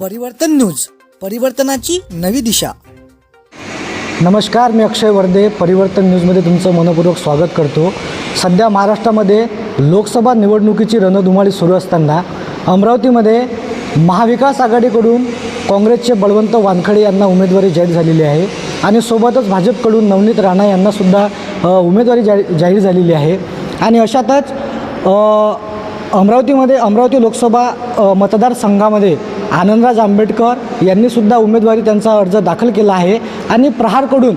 परिवर्तन न्यूज परिवर्तनाची नवी दिशा. नमस्कार मी अक्षय वर्धे परिवर्तन न्यूजमध्ये तुमचं मनपूर्वक स्वागत करतो. सध्या महाराष्ट्रामध्ये लोकसभा निवडणुकीची रणधुमाळी सुरू असताना अमरावतीमध्ये महाविकास आघाडीकडून काँग्रेसचे बळवंत वानखडे यांना उमेदवारी जाहीर झालेली आहे आणि सोबतच भाजपकडून नवनीत राणा यांनासुद्धा उमेदवारी जा जाहीर झालेली आहे. आणि अशातच अमरावतीमध्ये अमरावती लोकसभा मतदारसंघामध्ये आनंदराज आंबेडकर यांनीसुद्धा उमेदवारी त्यांचा अर्ज दाखल केला आहे. आणि प्रहारकडून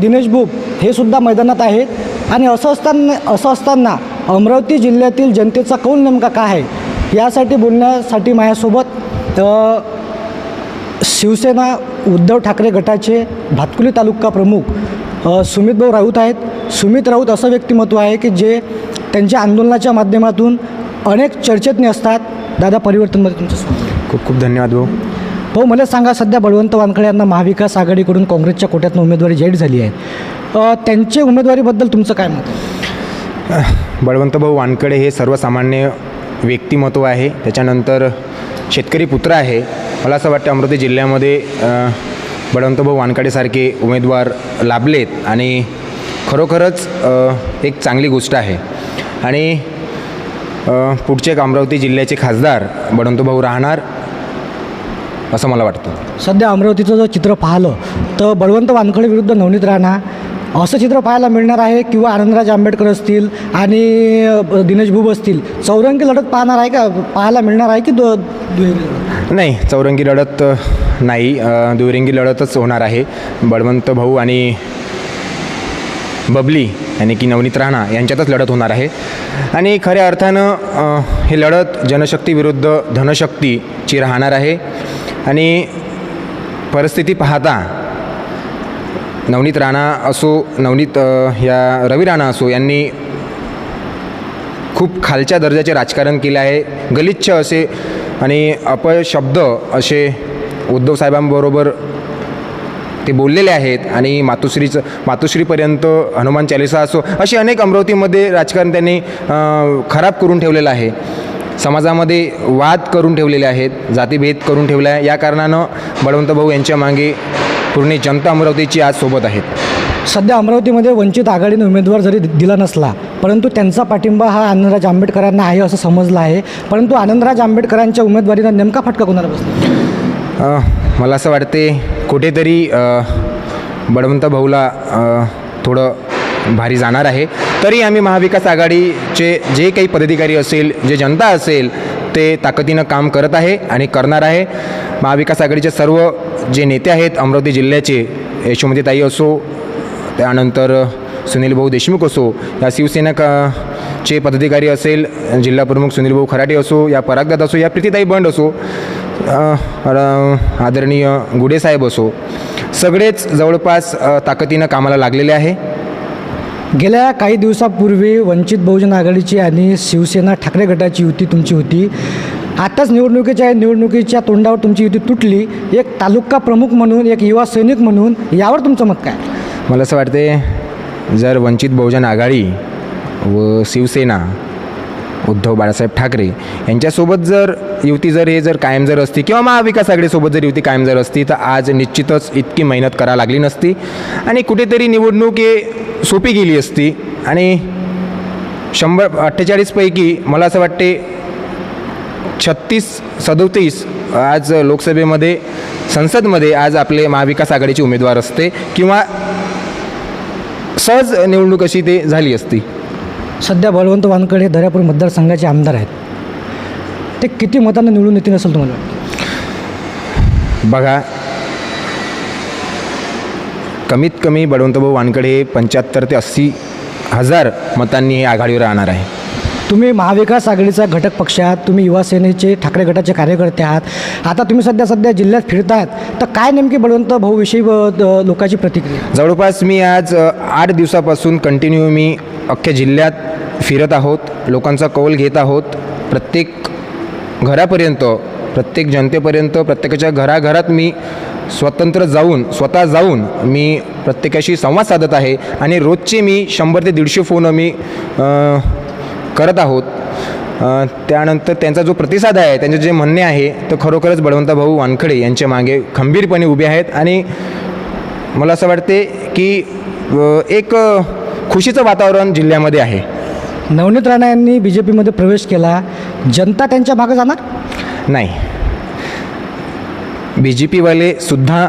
दिनेश बुब हे सुद्धा मैदानात आहेत. आणि असं असताना असं असताना अमरावती जिल्ह्यातील जनतेचा कौल नेमका काय आहे यासाठी बोलण्यासाठी माझ्यासोबत शिवसेना उद्धव ठाकरे गटाचे भातकुली तालुका प्रमुख सुमितभाऊ राऊत आहेत. सुमित राऊत असं व्यक्तिमत्व आहे की जे त्यांच्या आंदोलनाच्या माध्यमातून अनेक चर्चेतने असतात. दादा परिवर्तनमध्ये तुमचं स्वागत. खूप खूप धन्यवाद भाऊ. भाऊ मला सांगा सध्या बळवंत वानखडे यांना महाविकास आघाडीकडून काँग्रेसच्या कोट्यातून उमेदवारी जाहीर झाली आहे. त्यांच्या उमेदवारीबद्दल तुमचं काय मत? बळवंत भाऊ वानकडे हे सर्वसामान्य व्यक्तिमत्व आहे. त्याच्यानंतर शेतकरी पुत्र आहे. मला असं वाटतं अमरावती जिल्ह्यामध्ये अ, बळवंत भाऊ वानकडेसारखे उमेदवार लाभलेत आणि खरोखरच एक चांगली गोष्ट आहे. आणि पुढचे एक अमरावती जिल्ह्याचे खासदार बळवंत भाऊ राहणार. असं मला वाटतं. सध्या अमरावतीचं जर चित्र पाहिलं तर बळवंत वानखडे विरुद्ध नवनीत राणा असं चित्र पाहायला मिळणार आहे किंवा आनंदराज आंबेडकर असतील आणि दिनेश भूब असतील. चौरंगी लढत पाहणार आहे का पाहायला मिळणार आहे की दो? नाही चौरंगी लढत नाही. दुरंगी लढतच होणार आहे. बळवंत भाऊ आणि बबली यानी की नवनीत राणा यांच्यातच लढत होणार आहे. आणि खऱ्या अर्थानं ही लढत जनशक्ती विरुद्ध धनशक्तीची राहणार आहे. आणि परिस्थिती पाहता नवनीत राणा असो नवनीत या रवी राणा असो यांनी खूप खालच्या दर्जाचे राजकारण केले आहे. गलिच्छ असे आणि अपशब्द असे उद्धव साहेबांबरोबर ते बोललेले आहेत आणि मातोश्रीचं मातोश्रीपर्यंत हनुमान चालिसा असो असे अनेक अमरावतीमध्ये राजकारण त्यांनी खराब करून ठेवलेलं आहे. समाजामध्ये वाद करून ठेवलेले आहेत जातीभेद करून ठेवला आहे. या कारणानं बळवंत भाऊ यांच्या मागे पूर्ण जनता अमरावतीची आज सोबत आहेत. सध्या अमरावतीमध्ये वंचित आघाडीने उमेदवार जरी दिला नसला परंतु त्यांचा पाठिंबा हा आनंदराज आंबेडकरांना आहे असं समजलं आहे. परंतु आनंदराज आंबेडकरांच्या उमेदवारीला नेमका फटका कोणाला बसला? मला असं वाटते कुठेतरी बळवंत भाऊला थोडं भारी जाणार आहे. तरी आम्ही महाविकास आघाडीचे जे काही पदाधिकारी असेल जे जनता असेल ते ताकदीनं काम करत आहे आणि करणार आहे. महाविकास आघाडीचे सर्व जे नेते आहेत अमरावती जिल्ह्याचे यशोमतीताई असो त्यानंतर सुनील भाऊ देशमुख असो या शिवसेना क- चे पदाधिकारी असेल जिल्हा प्रमुख सुनील भाऊ खराटे असो या परागदात असो या प्रीतीताई बंड असो आदरणीय गुडेसाहेब असो सगळेच जवळपास ताकदीनं कामाला लागलेले आहे. गेल्या काही दिवसापूर्वी वंचित बहुजन आघाडीची आणि शिवसेना ठाकरे गटाची युती तुमची होती. आताच निवडणुकीच्या निवडणुकीच्या तोंडावर तुमची युती तुटली. एक तालुका प्रमुख म्हणून एक युवा सैनिक म्हणून यावर तुमचं मत काय? मला असं वाटते जर वंचित बहुजन आघाडी व शिवसेना उद्धव बाळासाहेब ठाकरे यांच्यासोबत जर युती जर हे जर कायम जर असती किंवा महाविकास आघाडीसोबत जर युती कायम जर असती तर आज निश्चितच इतकी मेहनत करा लागली नसती आणि कुठेतरी निवडणूक हे सोपी गेली असती. आणि शंभर अठ्ठेचाळीसपैकी मला असं वाटते छत्तीस सदोतीस आज लोकसभेमध्ये संसदमध्ये आज आपले महाविकास आघाडीचे उमेदवार असते किंवा सहज निवडणूक अशी ते झाली असती. सध्या बळवंत वानकडे दर्यापूर मतदारसंघाचे आमदार आहेत. ते किती मतांना निवडून येतील असेल तुम्हाला वाटतं? बघा कमीत कमी बळवंतभाऊ वानकडे पंच्याहत्तर ते अस्सी हजार मतांनी हे आघाडीवर राहणार आहे. तुम्ही महाविकास आघाडीचा घटक पक्ष आहात तुम्ही युवा सेनेचे ठाकरे गटाचे कार्यकर्ते आहात. आता तुम्ही सध्या सध्या जिल्ह्यात फिरतायत तर काय नेमकी बळवंत भाऊविषयी लोकांची प्रतिक्रिया? जवळपास मी आज आठ दिवसापासून कंटिन्यू मी अख्ख्या जिल्ह्यात फिरत आहोत लोकांचा कौल घेत आहोत प्रत्येक घरापर्यंत प्रत्येक जनतेपर्यंत प्रत्येकाच्या घराघरात मी स्वतंत्र जाऊन स्वतः जाऊन मी प्रत्येकाशी संवाद साधत आहे आणि रोजचे मी शंभर ते दीडशे फोन मी करत आहोत. त्यानंतर त्यांचा जो प्रतिसाद आहे त्यांचे जे म्हणणे आहे तर खरोखरच बळवंतभाऊ वानखडे यांच्या मागे खंबीरपणे उभे आहेत आणि मला असं वाटते की एक खुशीचं वातावरण जिल्ह्यामध्ये आहे. नवनीत राणा यांनी बी जे पीमध्ये प्रवेश केला. जनता त्यांच्या मागे जाणार? नाही. बी जे पीवाले सुद्धा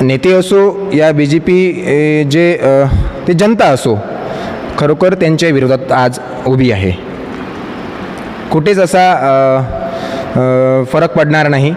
नेते असो या बी जे पी जे ते जनता असो खरोखर त्यांच्या विरोधात आज उभी आहे. कुठेच असा फरक पडणार नाही.